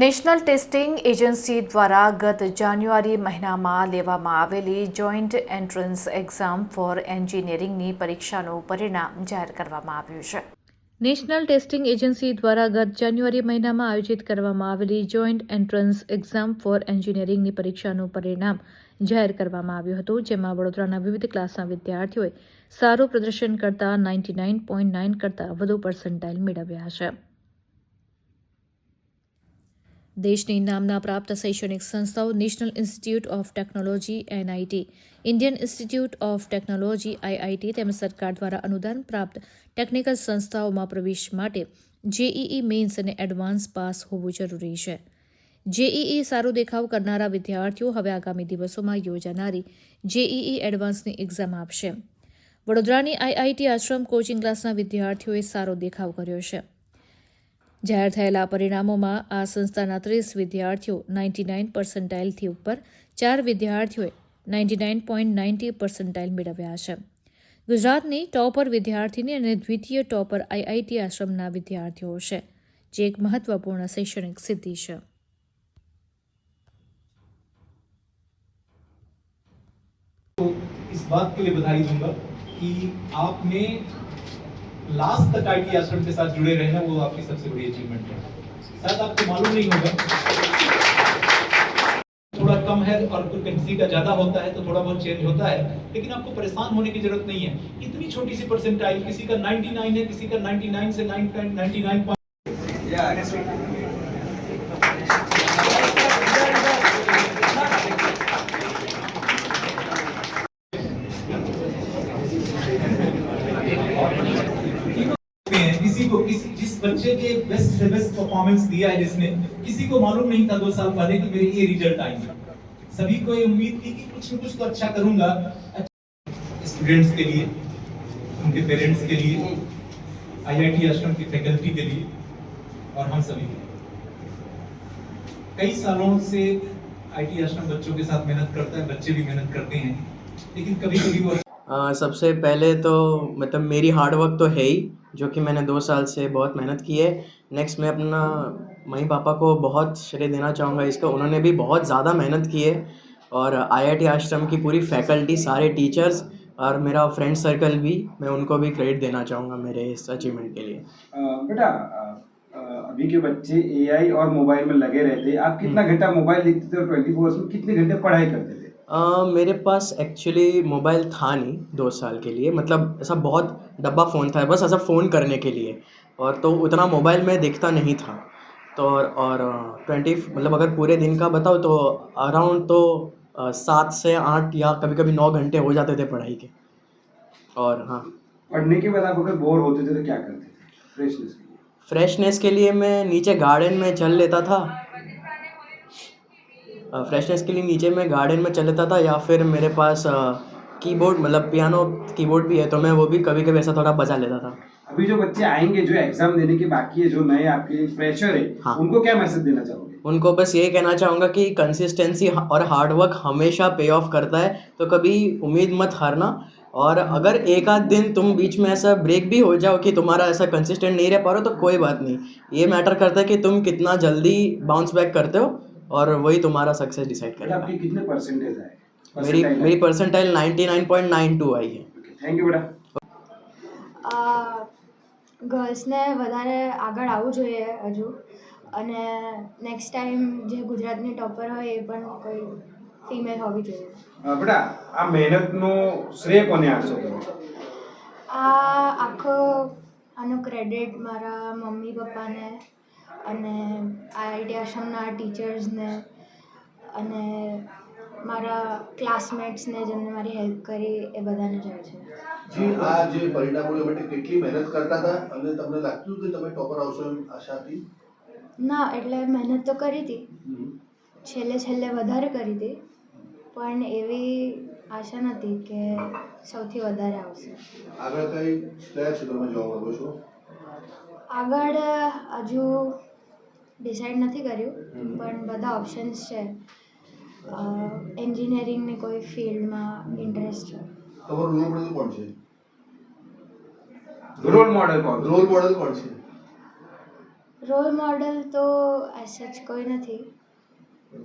National testing agency દ્વારા ગત જાન્યુઆરી મહિનામાં લેવામાં આવેલી જોઈન્ટ એન્ટ્રન્સ એક્ઝામ ફોર એન્જિનિયરિંગની પરીક્ષાનું પરિણામ જાહેર કરવામાં આવ્યું છે. નેશનલ ટેસ્ટિંગ એજન્સી દ્વારા ગત જાન્યુઆરી મહિનામાં આયોજિત કરવામાં આવેલી જોઈન્ટ એન્ટ્રન્સ એક્ઝામ ફોર એન્જિનિયરિંગની પરીક્ષાનું પરિણામ જાહેર કરવામાં આવ્યું હતું, જેમાં વડોદરાના વિવિધ ક્લાસના વિદ્યાર્થીઓએ સારું પ્રદર્શન કરતા નાઇન્ટી નાઇન નાઇન કરતાં વધુ પર્સન્ટાઇલ મેળવ્યા છે. દેશની નામના પ્રાપ્ત શૈક્ષણિક સંસ્થાઓ national institute of technology, NIT. Indian institute of technology, IIT, તેમજ સરકાર દ્વારા અનુદાન પ્રાપ્ત ટેકનિકલ સંસ્થાઓમાં પ્રવેશ માટે જેઈઈ મેઇન્સ અને એડવાન્સ પાસ હોવું જરૂરી છે. જેઈઈ સારો દેખાવ કરનારા વિદ્યાર્થીઓ હવે આગામી દિવસોમાં યોજાનારી જેઈઈ એડવાન્સની એક્ઝામ આપશે. વડોદરાની આઈઆઈટી આશ્રમ કોચિંગ ક્લાસના વિદ્યાર્થીઓએ સારો દેખાવ કર્યો છે. જાહેર થયેલા પરિણામોમાં આ સંસ્થાના ત્રીસ વિદ્યાર્થીઓ નાઇન્ટી નાઇન પર્સન્ટાઇલથી ઉપર ચાર વિદ્યાર્થીઓએ ninety nine point ninety percentile મેળવ્યા છે ગુજરાતની ટોપર વિદ્યાર્થીની અને દ્વિતીય ટોપર આઈઆઈટી આશ્રમના વિદ્યાર્થીઓ છે જે એક મહત્વપૂર્ણ શૈક્ષણિક સિદ્ધિ છે तो इस बात के लिए बधाई दूंगा कि आपने लास्ट तक आईटी आश्रम के साथ जुड़े रहे हैं, वो आपकी सबसे बड़ी अचीवमेंट है। शायद आपको मालूम नहीं होगा। थोड़ा कम है और किसी का ज़्यादा होता है तो थोड़ा बहुत चेंज होता है, लेकिन आपको परेशान होने की ज़रूरत नहीं है। इतनी छोटी सी परसेंटाइल किसी का 99 है, किसी का 99 से 99 परफॉर्मेंस दिया है जिसने, किसी को मालूम नहीं था दो साल पहले कि मेरे ये रिज़ल्ट आएँगे। सभी को ये उम्मीद थी कि कुछ न कुछ तो अच्छा करूँगा। स्टूडेंट्स के लिए, उनके पेरेंट्स के लिए आईआईटी आश्रम की फैकल्टी के लिए, और हम सभी के कई सालों से आईटी आश्रम बच्चों के साथ मेहनत करता है, बच्चे भी मेहनत करते हैं, लेकिन कभी कभी वो अ, सबसे पहले तो मतलब मेरी हार्ड वर्क तो है ही जो कि मैंने दो साल से बहुत मेहनत की है। नेक्स्ट मैं अपना मम्मी पापा को बहुत श्रेय देना चाहूँगा इसका। उन्होंने भी बहुत ज़्यादा मेहनत की है और आईआईटी आश्रम की पूरी फैकल्टी सारे टीचर्स और मेरा फ्रेंड सर्कल भी मैं उनको भी क्रेडिट देना चाहूँगा मेरे इस अचीवमेंट के लिए। अ, बेटा अ, अ, अभी के बच्चे एआई और मोबाइल में लगे रहते हैं। आप कितना घंटा मोबाइल देखते थे और ट्वेंटी फोर में कितने घंटे पढ़ाई करते थे? अ, मेरे पास एक्चुअली मोबाइल था नहीं दो साल के लिए। मतलब ऐसा बहुत डब्बा फ़ोन था बस ऐसा फ़ोन करने के लिए। और तो उतना मोबाइल मैं देखता नहीं था। तो और और ट्वेंटी मतलब अगर पूरे दिन का बताओ तो अराउंड तो अ, सात से आठ या कभी कभी नौ घंटे हो जाते थे पढ़ाई के। और हाँ। पढ़ने के बाद आप अगर बोर होते थे तो क्या करते थे? फ्रेशनेस के लिए। फ्रेशनेस के लिए मैं नीचे गार्डन में चल लेता था। फ्रेशनेस के लिए नीचे मैं गार्डन में चल लेता था या फिर मेरे पास कीबोर्ड मतलब पियानो कीबोर्ड भी है तो मैं वो भी कभी कभी ऐसा थोड़ा बजा लेता था। अभी जो बच्चे आएँगे जो एग्ज़ाम देने के बाकी है जो नए आपके फ्रेशर है हाँ। उनको क्या मैसेज देना चाहोगे? उनको बस ये कहना चाहूँगा कि कंसिस्टेंसी और हार्ड वर्क हमेशा पे ऑफ़ करता है तो कभी उम्मीद मत हारना। और अगर एक आध दिन तुम बीच में ऐसा ब्रेक भी हो जाओ कि तुम्हारा ऐसा कंसिस्टेंट नहीं रह पा रहे हो तो कोई बात नहीं। ये मैटर करता है कि तुम कितना जल्दी बाउंस बैक करते हो और वही तुम्हारा सक्सेस डिसाइड बेटा करेगा आपके कितने परसेंटेज आए मेरी मेरी परसेंटाइल 99.92 आई है थैंक यू बेटा ગર્લ્સને વધારે આગળ આવવું જોઈએ હજુ અને નેક્સ્ટ ટાઈમ જે ગુજરાતની ટોપર હોય એ પણ કોઈ ફિમેલ હોવી જોઈએ અ, બેટા આ મહેનતનો શ્રેય કોને આપશો તમે આ આખો આનો ક્રેડિટ મારા મમ્મી પપ્પાને અને આઈઆઈટી આશ્રમના ટીચર્સને અને મારા ક્લાસમેટ્સને જેમને મારી હેલ્પ કરી એ બધાને જાય છે. જી આ જે પરિણામો માટે કેટલી મહેનત કરતા હતા અને તમને લાગતું કે તમે ટોપર આવશો એમ આશા હતી ના એટલે મહેનત તો કરી હતી. છેલ્લે છેલ્લે વધારે કરી હતી. પણ એવી આશા નથી કે સૌથી વધારે આવશે. આગળ કઈ કયા ક્ષેત્રમાં જોવા માંગો છો? આગળ હજુ ડિસાઈડ નથી કર્યું. પણ બધા ઓપ્શન્સ છે. એન્જિનિયરિંગની કોઈ ફિલ્ડમાં ઇન્ટરેસ્ટ છે. તમારો રોલ મોડેલ કોણ છે? રોલ મોડેલ કોણ? રોલ મોડેલ કોણ છે? રોલ મોડલ તો એઝ સચ કોઈ નથી.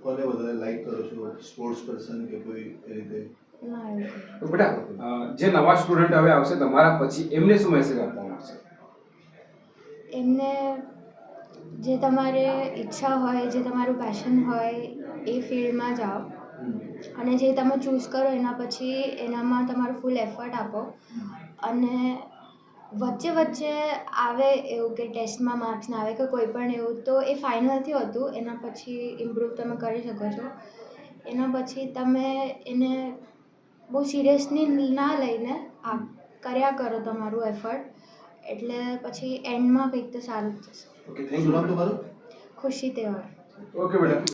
કોને વધારે લાઈક કરો છો? સ્પોર્ટ્સ પર્સન કે કોઈ એ રીતે? તો બેટા જે નવા સ્ટુડન્ટ હવે આવશે તમારા પછી એમને શું મેસેજ આપવામાં આવશે એમને જે તમારે ઈચ્છા હોય, જે તમારું પેશન હોય, એ ફિલ્ડમાં જાઓ. અને જે તમે ચૂઝ કરો એના પછી એનામાં તમારું ફૂલ એફર્ટ આપો. અને વચ્ચે વચ્ચે આવે એવું કે ટેસ્ટમાં માર્ક્સ ના આવે કે કોઈ પણ એવું, તો એ ફાઇનલ નથી હોતું. એના પછી ઇમ્પ્રૂવ તમે કરી શકો છો. એના પછી તમે એને બહુ સિરિયસલી ના લઈને આ કર્યા કરો તમારું એફર્ટ એટલે પછી એન્ડમાં કંઈક તો સારું જ થશે ઓકે થેન્ક શું યુ નામ તમારું ખુશી તહેવાર ઓકે બેટા